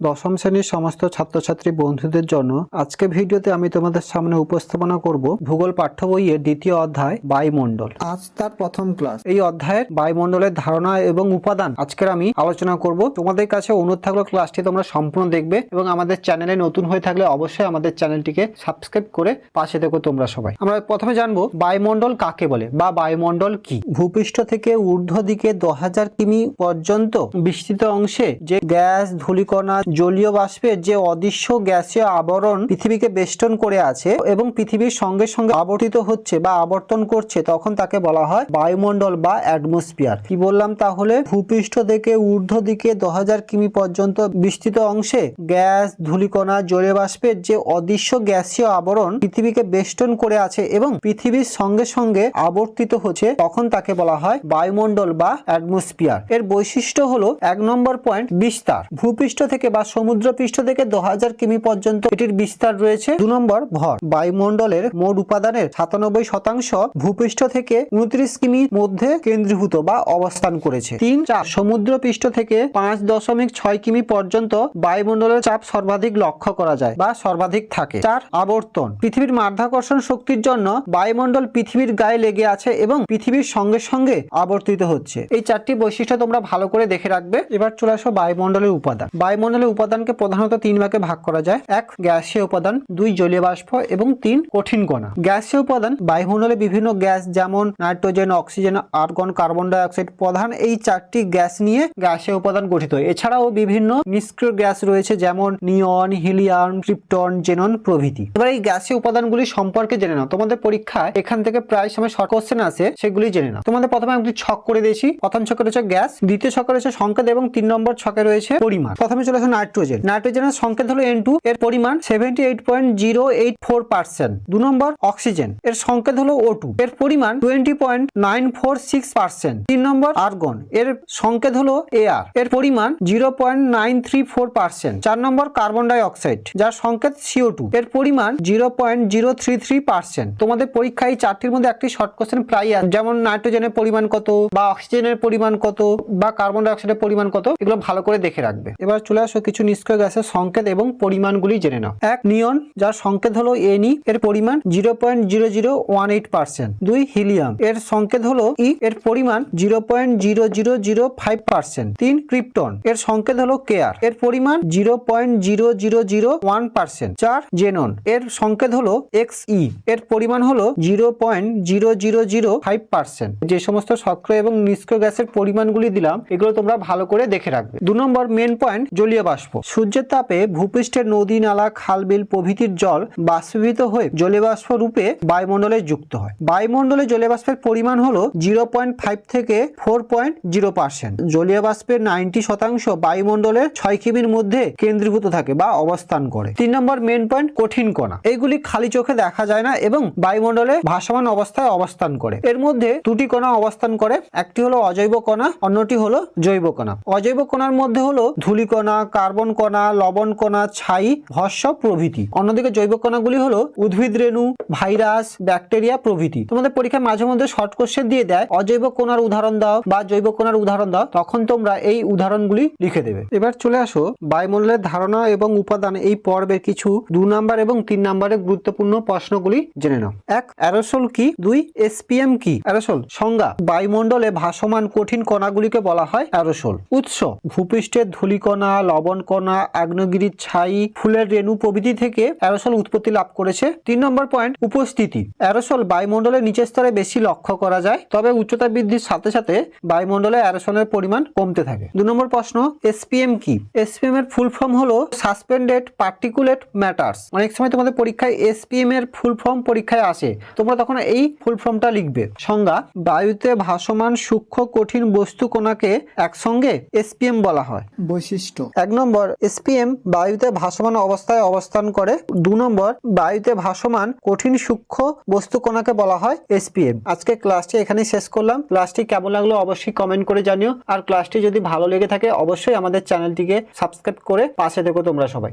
দশম শ্রেণির সমস্ত ছাত্রছাত্রী বন্ধুদের জন্য আজকে ভিডিওতে আমি তোমাদের সামনে উপস্থাপনা করব ভূগোল পাঠ্য বইয়ের দ্বিতীয় অধ্যায় বায়ুমণ্ডল। আজ তার প্রথম ক্লাস। এই অধ্যায়ের বায়ুমণ্ডলের ধারণা এবং উপাদান আজকের আমি আলোচনা করব। তোমাদের কাছে অনুরোধ থাকল ক্লাসটি তোমরা সম্পূর্ণ দেখবে এবং আমাদের চ্যানেলে নতুন হয়ে থাকলে অবশ্যই আমাদের চ্যানেলটিকে সাবস্ক্রাইব করে পাশে দেখো তোমরা সবাই। আমরা প্রথমে জানব বায়ুমণ্ডল কাকে বলে বা বায়ুমণ্ডল কি? ভূপৃষ্ঠ থেকে ঊর্ধ্ব দিকে দশ হাজার কিমি পর্যন্ত বিস্তৃত অংশে যে গ্যাস ধূলিকণা জলীয় বাষ্পের যে অদৃশ্য গ্যাসীয় আবরণ পৃথিবীকে বেষ্টন করে আছে এবং পৃথিবীর সঙ্গে সঙ্গে আবর্তিত হচ্ছে বা আবর্তন করছে, তখন তাকে বলা হয় বায়ুমণ্ডল বা অ্যাটমসফিয়ার। কি বললাম তাহলে? ভূপৃষ্ঠ থেকে ঊর্ধ্ব দিকে দশ কিমি পর্যন্ত বিস্তৃত অংশে গ্যাস, ধূলিকণা, জলীয় বাষ্পের যে অদৃশ্য গ্যাসীয় আবরণ পৃথিবীকে বেষ্টন করে আছে এবং পৃথিবীর সঙ্গে সঙ্গে আবর্তিত হচ্ছে, তখন তাকে বলা হয় বায়ুমণ্ডল বা অ্যাটমসফিয়ার। এর বৈশিষ্ট্য হলো এক নম্বর পয়েন্ট, বিস্তার। ভূপৃষ্ঠ থেকে বা সমুদ্র পৃষ্ঠ থেকে হাজার কিমি পর্যন্ত এটির বিস্তার রয়েছে। দু নম্বর ভর। বায়ুমণ্ডলের মোট উপাদানের সাতানব্বই শতাংশ ভূপৃষ্ঠ থেকে উনত্রিশ কিমি মধ্যে কেন্দ্রীভূত বা অবস্থান করেছে। তিন চার সমুদ্র পৃষ্ঠ থেকে পাঁচ দশমিক ছয় কিমি পর্যন্ত বায়ুমণ্ডলের চাপ সর্বাধিক লক্ষ্য করা যায় বা সর্বাধিক থাকে। চার, আবর্তন। পৃথিবীর মাধ্যাকর্ষণ শক্তির জন্য বায়ুমণ্ডল পৃথিবীর গায়ে লেগে আছে এবং পৃথিবীর সঙ্গে সঙ্গে আবর্তিত হচ্ছে। এই চারটি বৈশিষ্ট্য তোমরা ভালো করে দেখে রাখবে। এবার চলে আসো বায়ুমণ্ডলের উপাদান। বায়ুমণ্ডলের উপাদানকে প্রধানত তিন ভাগে ভাগ করা যায়। এক, গ্যাসীয় উপাদান, দুই, জলীয় বাষ্প এবং তিন, কঠিন কণা। গ্যাসীয় উপাদান, বায়ুমণ্ডলে বিভিন্ন গ্যাস যেমন nitrogen, oxygen, argon, carbon dioxide প্রধান এই চারটি গ্যাস নিয়ে গ্যাসীয় উপাদান গঠিত। এছাড়াও বিভিন্ন নিষ্ক্রিয় গ্যাস রয়েছে যেমন নিয়ন, হিলিয়াম, ক্রিপ্টন, জেনন প্রভৃতি। এবার এই গ্যাসীয় উপাদানগুলি সম্পর্কে জেনে নাও। তোমাদের পরীক্ষায় এখান থেকে প্রায় সময় শর্ট কোশ্চেন আসে সেগুলি জেনে নাও। তোমাদের প্রথমে আমি ছক করে দিয়েছি। প্রথম ছকে রয়েছে গ্যাস, দ্বিতীয় ছকে রয়েছে সংকেত এবং তিন নম্বর ছকে রয়েছে পরিমাণ। প্রথমে চলে আসে নাইট্রোজেন। নাইট্রোজেনের সংকেত হলো এন টু এর পরিমাণ seventy eight point zero eight four percent দু নম্বর, অক্সিজেন, এর সংকেত হলো ও টু এর পরিমাণ twenty point nine four six percent তিন নম্বর, আর্গন, এর সংকেত হলো এআর এর পরিমাণ zero point nine three four percent চার নম্বর, কার্বন ডাই অক্সাইড যার সংকেত সিও টু এর পরিমাণ zero point zero three three percent তোমাদের পরীক্ষায় এই চারটির মধ্যে একটি শর্ট কোশ্চেন প্রায়। যেমন, নাইট্রোজেনের পরিমাণ কত, বা অক্সিজেনের পরিমাণ কত, বা কার্বন ডাই অক্সাইডের পরিমাণ কত, এগুলো ভালো করে দেখে রাখবে। এবার চলে আসো কিছু নিষ্ক্রিয় গ্যাসের সংকেত এবং পরিমাণগুলি জেনে নাও। এক, নিয়ন, যার সংকেত হলো এনই এর পরিমাণ zero point zero zero one eight percent দুই, হিলিয়াম, এর সংকেত হলো ই এর পরিমাণ zero point zero zero zero five percent তিন, ক্রিপ্টন, এর সংকেত হলো কেয়ার এর পরিমাণ zero point zero zero zero one percent চার, জেনন, এর সংকেত হলো এক্স ই এর পরিমাণ হলো zero point zero zero zero five percent যে সমস্ত সক্রিয় এবং নিষ্ক্রিয় গ্যাসের পরিমাণগুলি দিলাম, এগুলো তোমরা ভালো করে দেখে রাখবে। দু নম্বর মেন পয়েন্ট জলীয় বাষ্প। সূর্যের তাপে ভূপৃষ্ঠের নদী, নালা খাল বিল প্রভৃতির জল বাষ্পীভূত হয়ে জলীয় বাষ্প রূপে বায়ুমণ্ডলে যুক্ত হয়। বায়ুমণ্ডলে জলীয় বাষ্পের পরিমাণ হলো জিরো পয়েন্ট ফাইভ থেকে ফোর পয়েন্ট জিরো পার্সেন্ট। জলীয় বাষ্পের নাইনটি শতাংশ বায়ুমণ্ডলের ছয় কিমির মধ্যে কেন্দ্রীভূত থাকে বা অবস্থান করে। তিন নম্বর মেন পয়েন্ট, কঠিন কণা। এইগুলি খালি চোখে দেখা যায় না এবং বায়ুমণ্ডলে ভাসমান অবস্থায় অবস্থান করে। এর মধ্যে দুটি কণা অবস্থান করে, একটি হলো অজৈব কণা, অন্যটি হলো জৈব কণা। অজৈব কণার মধ্যে হলো ধূলিকণা কার্বন কণা লবণ কণা ছাই, ভস্য প্রভৃতি। অন্যদিকে জৈব কণাগুলি হলো উদ্ভিদ রেণু, ভাইরাস, ব্যাকটেরিয়া প্রভৃতি। তোমাদের পরীক্ষায় মাঝে মধ্যে শর্ট কোশ্চেন দিয়ে দেয় অজৈব কণার উদাহরণ দাও বা জৈব কণার উদাহরণ দাও, তখন তোমরা এই উদাহরণগুলি লিখে দেবে। এবার চলে আসো বায়ুমণ্ডলের ধারণা এবং উপাদান। এই পর্বের কিছু দু নাম্বার এবং তিন নাম্বারের গুরুত্বপূর্ণ প্রশ্নগুলি জেনে নাও। এক, অ্যারোসোল কি? দুই, এসপিএম কি? অ্যারোসোল। সংজ্ঞা, বায়ুমণ্ডলে ভাসমান কঠিন কণাগুলিকে বলা হয় অ্যারোসোল। উৎস, ভূপৃষ্ঠের ধূলিকণা, লবণ কণা আগ্নেয়গিরির ছাই ফুলের রেণু প্রভৃতি থেকে অ্যারোসোল উৎপত্তি লাভ করেছে। তিন নম্বর পয়েন্ট উপস্থিতি। অ্যারোসোল বায়ুমণ্ডলের নিচের স্তরে বেশি লক্ষ্য করা যায় তবে উচ্চতা বৃদ্ধির সাথে সাথে বায়ুমণ্ডলে অ্যারোসোলের পরিমাণ কমতে থাকে। দু নম্বর প্রশ্ন এসপিএম কি? এসপিএম এর ফুল ফর্ম হলো সাসপেন্ডেড পার্টিকুলেট ম্যাটার্স। অনেক সময় তোমাদের পরীক্ষায় এসপিএম এর ফুল ফর্ম পরীক্ষায় আসে তোমরা তখন এই ফুল ফর্মটা লিখবে। সংজ্ঞা বায়ুতে ভাসমান সূক্ষ্ম কঠিন বস্তু কণাকে একসঙ্গে এসপিএম বলা হয়। বৈশিষ্ট্য। এক নম্বর এসপিএম বায়ুতে ভাসমান অবস্থায় অবস্থান করে। দু নম্বর, বায়ুতে ভাসমান কঠিন সূক্ষ্ম বস্তু কণাকে বলা হয় এসপিএম আজকে ক্লাসটি এখানে শেষ করলাম। ক্লাসটি কেমন লাগল অবশ্যই কমেন্ট করে জানিও। আর ক্লাসটি যদি ভালো লেগে থাকে, অবশ্যই আমাদের চ্যানেলটিকে সাবস্ক্রাইব করে পাশে দেখো তোমরা সবাই।